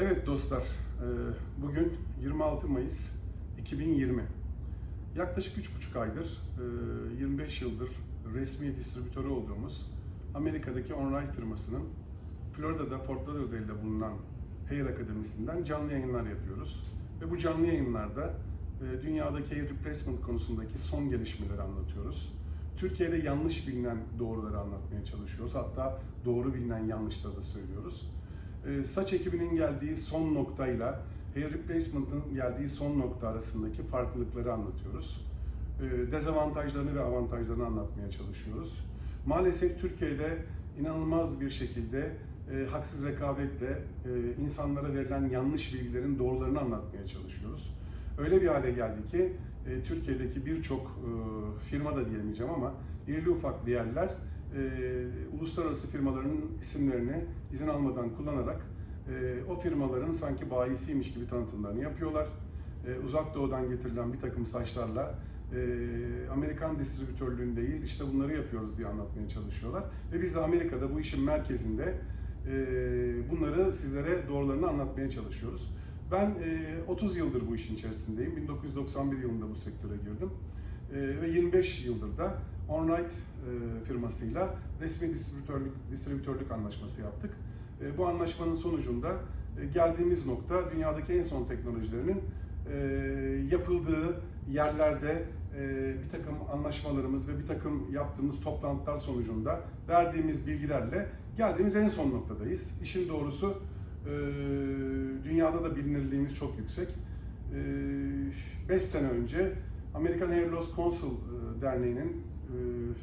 Evet dostlar, e, bugün 26 Mayıs 2020. Yaklaşık 3,5 aydır, e, 25 yıldır resmi distribütörü olduğumuz Amerika'daki OnRide firmasının Florida'da, Fort Lauderdale'de bulunan Hair Akademisi'nden canlı yayınlar yapıyoruz. Ve bu canlı yayınlarda e, dünyadaki hair replacement konusundaki son gelişmeleri anlatıyoruz. Türkiye'de yanlış bilinen doğruları anlatmaya çalışıyoruz. Hatta doğru bilinen yanlışları da söylüyoruz. Ee, saç ekiminin geldiği son noktayla hair replacement'ın geldiği son nokta arasındaki farklılıkları anlatıyoruz. Ee, dezavantajlarını ve avantajlarını anlatmaya çalışıyoruz. Maalesef Türkiye'de inanılmaz bir şekilde e, haksız rekabetle e, insanlara verilen yanlış bilgilerin doğrularını anlatmaya çalışıyoruz. Öyle bir hale geldi ki e, Türkiye'deki birçok e, firma da diyemeyeceğim ama irili ufaklı yerler e, uluslararası firmaların isimlerini izin almadan kullanarak e, o firmaların sanki bayisiymiş gibi tanıtımlarını yapıyorlar. E, uzak doğudan getirilen bir takım saçlarla e, Amerikan distribütörlüğündeyiz, işte bunları yapıyoruz diye anlatmaya çalışıyorlar. Ve biz de Amerika'da bu işin merkezinde e, bunları sizlere doğrularını anlatmaya çalışıyoruz. Ben e, 30 yıldır bu işin içerisindeyim. 1991 yılında bu sektöre girdim. E, ve 25 yıldır da OnRide e, firmasıyla resmi distribütörlük, distribütörlük anlaşması yaptık. E, bu anlaşmanın sonucunda e, geldiğimiz nokta dünyadaki en son teknolojilerinin yapıldığı yerlerde bir takım anlaşmalarımız ve bir takım yaptığımız toplantılar sonucunda verdiğimiz bilgilerle geldiğimiz en son noktadayız. İşin doğrusu dünyada da bilinirliğimiz çok yüksek. 5 sene önce American Hair Loss Council Derneği'nin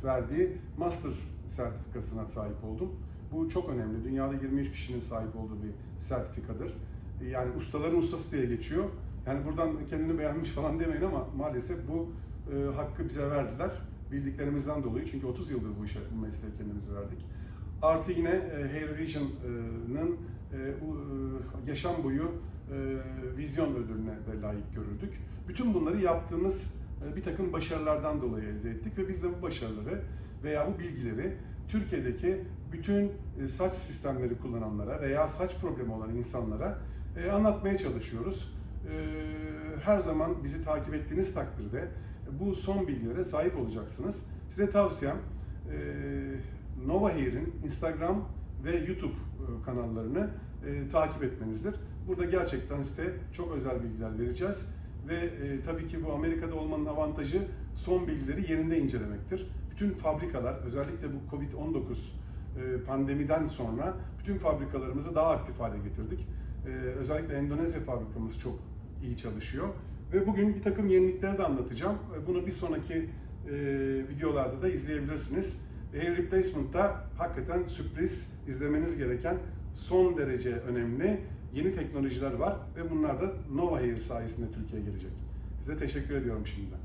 verdiği master sertifikasına sahip oldum. Bu çok önemli. Dünyada 23 kişinin sahip olduğu bir sertifikadır. E, Yani ustaların ustası diye geçiyor. Yani buradan kendini beğenmiş falan demeyin ama maalesef bu e, hakkı bize verdiler. Bildiklerimizden dolayı. Çünkü 30 yıldır bu işe, bu mesleğe kendimizi verdik. Artı yine e, Hair Vision'ın e, e, yaşam boyu e, vizyon ödülüne de layık görüldük. Bütün bunları yaptığımız e, bir takım başarılardan dolayı elde ettik ve biz de bu başarıları veya bu bilgileri Türkiye'deki bütün e, saç sistemleri kullananlara veya saç problemi olan insanlara e, anlatmaya çalışıyoruz. E, Her zaman bizi takip ettiğiniz takdirde bu son bilgilere sahip olacaksınız. Size tavsiyem e, Nova Hair'in Instagram ve YouTube kanallarını takip etmenizdir. Burada gerçekten size çok özel bilgiler vereceğiz ve e, tabii ki bu Amerika'da olmanın avantajı son bilgileri yerinde incelemektir. Bütün fabrikalar özellikle bu Covid-19 e, pandemiden sonra bütün fabrikalarımızı daha aktif hale getirdik. E, özellikle Endonezya fabrikamız çok iyi çalışıyor ve bugün bir takım yenilikleri de anlatacağım. E, Bunu bir sonraki e, videolarda da izleyebilirsiniz. Hair Replacement'ta hakikaten sürpriz izlemeniz gereken son derece önemli yeni teknolojiler var ve bunlar da Nova Hair sayesinde Türkiye'ye gelecek. Size teşekkür ediyorum şimdiden.